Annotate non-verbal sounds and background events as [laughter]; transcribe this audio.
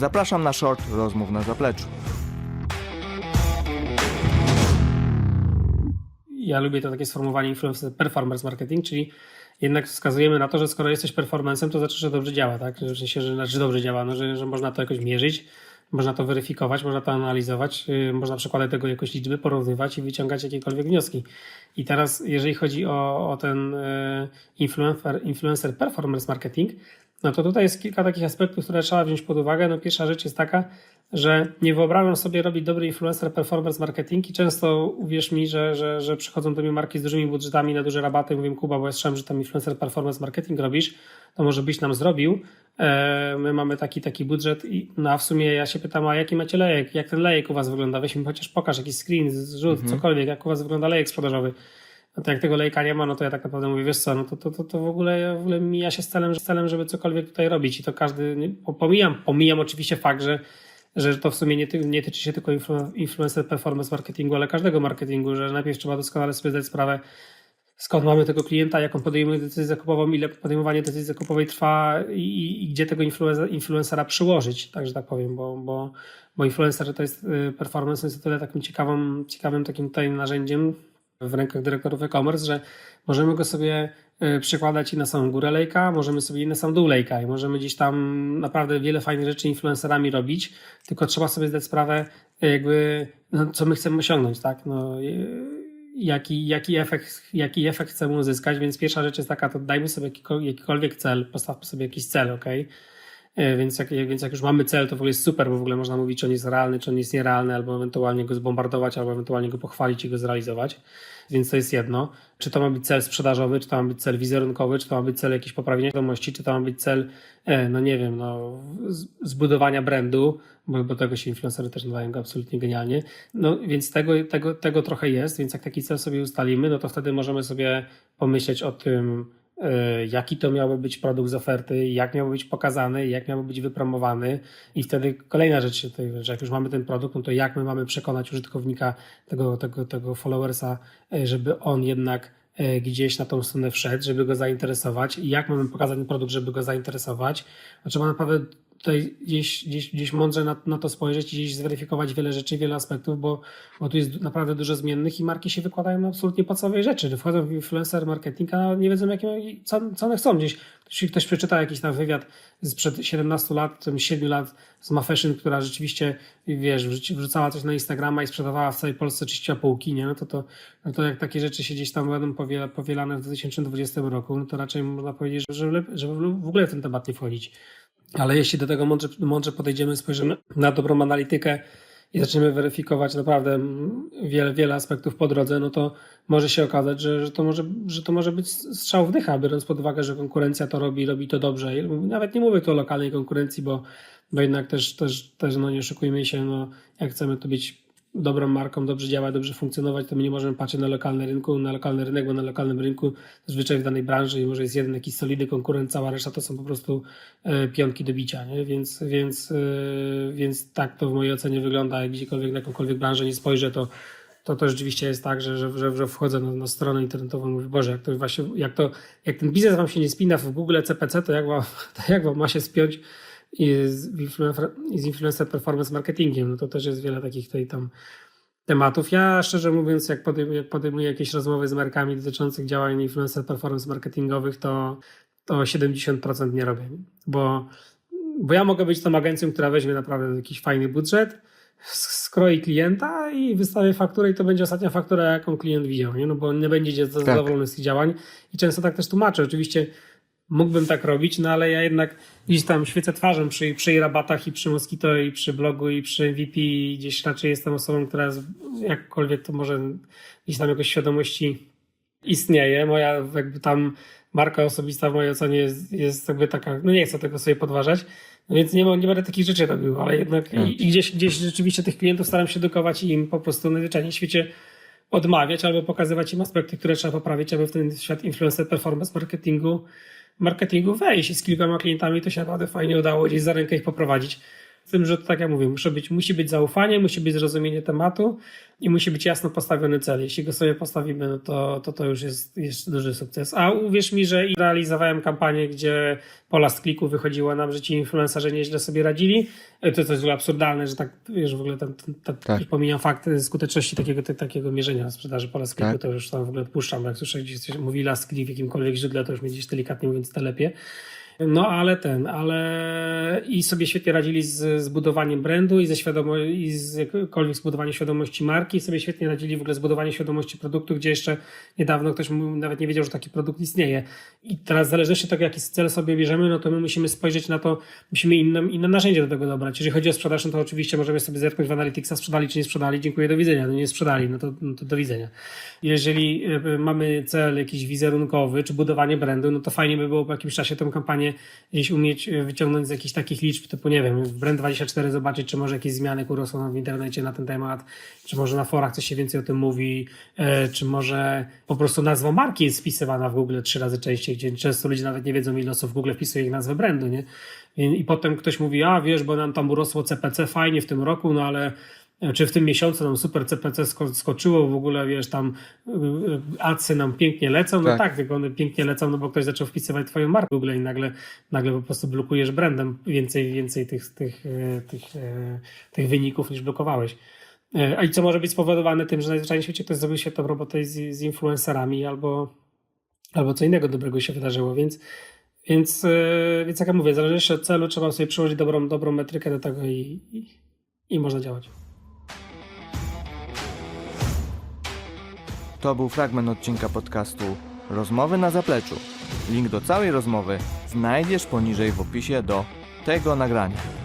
Zapraszam na short rozmów na zapleczu. ja lubię to takie sformułowanie influencer performance marketing, czyli jednak wskazujemy na to, że skoro jesteś performancem, to znaczy, że dobrze działa, tak? W sensie, że, znaczy, że dobrze działa, no, że, że można to jakoś mierzyć, można to weryfikować, można to analizować, yy, można przekładać tego jakoś liczby, porównywać i wyciągać jakiekolwiek wnioski. I teraz, jeżeli chodzi o, o ten yy, influencer, influencer performance marketing, no to tutaj jest kilka takich aspektów, które trzeba wziąć pod uwagę. No pierwsza rzecz jest taka, że nie wyobrażam sobie robić dobry influencer performance marketing i często uwierz mi, że, że, że przychodzą do mnie marki z dużymi budżetami na duże rabaty i mówią Kuba, bo ja słyszałem, że tam influencer performance marketing robisz, to może byś nam zrobił. E, My mamy taki taki budżet i no a w sumie ja się pytam, a jaki macie lejek? Jak ten lejek u was wygląda? Weź mi chociaż pokaż jakiś screen, zrzut, cokolwiek, jak u was wygląda lejek sprzedażowy. No to jak tego lejka nie ma, no to ja tak naprawdę mówię, wiesz co, no to, to, to, to w, ogóle, w ogóle mija się z celem, z celem, żeby cokolwiek tutaj robić. I to każdy, nie- pomijam, pomijam oczywiście fakt, że, że to w sumie nie, nie tyczy się tylko influ, influencer performance marketingu, ale każdego marketingu, że najpierw trzeba doskonale sobie zdać sprawę, skąd mamy tego klienta, jaką podejmuje decyzję zakupową, ile podejmowanie decyzji zakupowej trwa i, i gdzie tego influencer, influencera przyłożyć, tak że tak powiem, bo, bo, bo influencer to jest y, performance jest o tyle takim ciekawym, ciekawym takim tutaj narzędziem w rękach dyrektorów e-commerce, że możemy go sobie y, przykładać i na samą górę lejka, możemy sobie i na sam dół lejka i możemy gdzieś tam naprawdę wiele fajnych rzeczy influencerami robić, tylko trzeba sobie zdać sprawę y, jakby, no, co my chcemy osiągnąć, tak? No, y, jaki, jaki, efekt, jaki efekt chcemy uzyskać, więc pierwsza rzecz jest taka, to dajmy sobie jakikol- jakikolwiek cel, postawmy sobie jakiś cel, ok? Więc jak, więc jak już mamy cel, to w ogóle jest super, bo w ogóle można mówić, czy on jest realny, czy on jest nierealny, albo ewentualnie go zbombardować, albo ewentualnie go pochwalić i go zrealizować. Więc to jest jedno. Czy to ma być cel sprzedażowy, czy to ma być cel wizerunkowy, czy to ma być cel jakieś poprawienia wiadomości, czy to ma być cel, e, no nie wiem, no, zbudowania brandu, bo, bo tego się influencery też nadają absolutnie genialnie. No więc tego, tego, tego trochę jest, więc jak taki cel sobie ustalimy, no to wtedy możemy sobie pomyśleć o tym, e, jaki to miałby być produkt z oferty, jak miałby być pokazany, jak miałby być wypromowany. I wtedy kolejna rzecz, że jak już mamy ten produkt, no to jak my mamy przekonać użytkownika, tego, tego, tego followersa, e, żeby on jednak e, gdzieś na tą stronę wszedł, żeby go zainteresować? Jak mamy pokazać ten produkt, żeby go zainteresować. No, trzeba naprawdę tutaj gdzieś, gdzieś, gdzieś mądrze na, na to spojrzeć i gdzieś zweryfikować wiele rzeczy, wiele aspektów, bo, bo tu jest naprawdę dużo zmiennych i marki się wykładają na absolutnie podstawowej rzeczy. Wchodzą w influencer marketing, a nie wiedzą, jakie, co, co one chcą gdzieś. Jeśli ktoś przeczyta jakiś tam wywiad sprzed 17 lat, tam 7 lat z Mafashion, która rzeczywiście, wiesz, wrzucała coś na Instagrama i sprzedawała w całej Polsce czyściła półki, nie? No to, to, no to jak takie rzeczy się gdzieś tam będą powiela, powielane w 2020 roku, no to raczej można powiedzieć, że, żeby w ogóle w ten temat nie wchodzić. Ale jeśli do tego mądrze, mądrze podejdziemy, spojrzymy na dobrą analitykę i zaczniemy weryfikować naprawdę wiele, wiele aspektów po drodze, no to może się okazać, że, że, to, może, że to może być strzał w dycha, biorąc pod uwagę, że konkurencja to robi, robi to dobrze. Nawet nie mówię tu o lokalnej konkurencji, bo, bo jednak też, też, też no nie oszukujmy się, no, jak chcemy tu być dobrą marką, dobrze działać, dobrze funkcjonować, to my nie możemy patrzeć na lokalny rynku, na lokalny rynek, bo na lokalnym rynku zazwyczaj w danej branży może jest jeden jakiś solidny konkurent, cała reszta to są po prostu e, pionki do bicia, nie? Więc, więc, e, więc tak to w mojej ocenie wygląda, jak gdziekolwiek na jakąkolwiek branżę nie spojrzę, to to, to rzeczywiście jest tak, że, że, że, że wchodzę na, na stronę internetową i mówię, Boże, jak to właśnie, jak to, jak ten biznes wam się nie spina w Google CPC, to jak wam, [laughs] to jak wam ma się spiąć i z, influencer, z influencer performance marketingiem, no to też jest wiele takich tutaj tam tematów. Ja szczerze mówiąc, jak podejmuję, jak podejmuję jakieś rozmowy z markami dotyczących działań influencer performance marketingowych, to, to 70% nie robię, bo, bo ja mogę być tą agencją, która weźmie naprawdę jakiś fajny budżet, skroi klienta i wystawię fakturę i to będzie ostatnia faktura, jaką klient widział, nie? No bo nie będzie zadowolony z tych działań i często tak też tłumaczę. Oczywiście mógłbym tak robić, no ale ja jednak gdzieś tam świecę twarzą przy, przy rabatach i przy Mosquito i przy blogu i przy MVP i gdzieś raczej jestem osobą, która jakkolwiek to może gdzieś tam jakoś świadomości istnieje. Moja jakby tam marka osobista w mojej ocenie jest, jest jakby taka, no nie chcę tego sobie podważać, no więc nie, nie będę takich rzeczy robił, ale jednak i, i gdzieś, gdzieś rzeczywiście tych klientów staram się edukować i im po prostu najzwyczajniej w świecie odmawiać albo pokazywać im aspekty, które trzeba poprawić, aby w ten świat influencer performance marketingu marketingu i z kilkoma klientami to się naprawdę fajnie udało gdzieś za rękę ich poprowadzić. Z tym, że to tak jak mówię, musi być, musi być zaufanie, musi być zrozumienie tematu i musi być jasno postawiony cel. Jeśli go sobie postawimy, no to, to to już jest, jest duży sukces. A uwierz mi, że i realizowałem kampanię, gdzie po last clicku wychodziło nam, że ci influencerzy nieźle sobie radzili. To, to jest absurdalne, że tak, wiesz, w ogóle ten, ten, Tak. pomijam fakt skuteczności takiego, te, takiego mierzenia sprzedaży po last clicku, Tak. to już tam w ogóle odpuszczam, bo jak słyszę gdzieś coś mówi last click w jakimkolwiek źródle, to już mnie gdzieś delikatnie mówiąc telepie. No ale ten, ale i sobie świetnie radzili z zbudowaniem brandu i ze świadomo, i z jakkolwiek zbudowaniem świadomości marki, i sobie świetnie radzili w ogóle z budowaniem świadomości produktu, gdzie jeszcze niedawno ktoś nawet nie wiedział, że taki produkt istnieje. I teraz w zależności od tego, jaki cel sobie bierzemy, no to my musimy spojrzeć na to, musimy inne, inne narzędzie do tego dobrać. Jeżeli chodzi o sprzedaż, no to oczywiście możemy sobie zerknąć w Analyticsa, sprzedali czy nie sprzedali, dziękuję, do widzenia. No nie sprzedali, no to, no to do widzenia. Jeżeli y, mamy cel jakiś wizerunkowy, czy budowanie brandu, no to fajnie by było po jakimś czasie tę kampanię gdzieś umieć y, wyciągnąć z jakichś takich liczb, typu nie wiem, w Brand24 zobaczyć, czy może jakieś zmiany urosną w internecie na ten temat, czy może na forach coś się więcej o tym mówi, e, czy może po prostu nazwa marki jest wpisywana w Google trzy razy częściej, gdzie często ludzie nawet nie wiedzą, ile osób w Google wpisuje ich nazwę brandu, nie? I, I potem ktoś mówi, a wiesz, bo nam tam urosło CPC fajnie w tym roku, no ale e, czy w tym miesiącu nam super CPC sko- skoczyło, w ogóle wiesz, tam y, y, nam pięknie lecą, no Tak. tak, tylko one pięknie lecą, no bo ktoś zaczął wpisywać twoją markę w Google i nagle, nagle po prostu blokujesz brandem więcej, więcej tych, tych, e, tych, e, tych wyników niż blokowałeś. A i co może być spowodowane tym, że najzwyczajniej w świecie ktoś zrobił świetną robotę z, z influencerami albo, albo co innego dobrego się wydarzyło, więc więc, więc jak ja mówię, zależy od celu, trzeba sobie przyłożyć dobrą, dobrą metrykę do tego i, i, i można działać. To był fragment odcinka podcastu Rozmowy na zapleczu. Link do całej rozmowy znajdziesz poniżej w opisie do tego nagrania.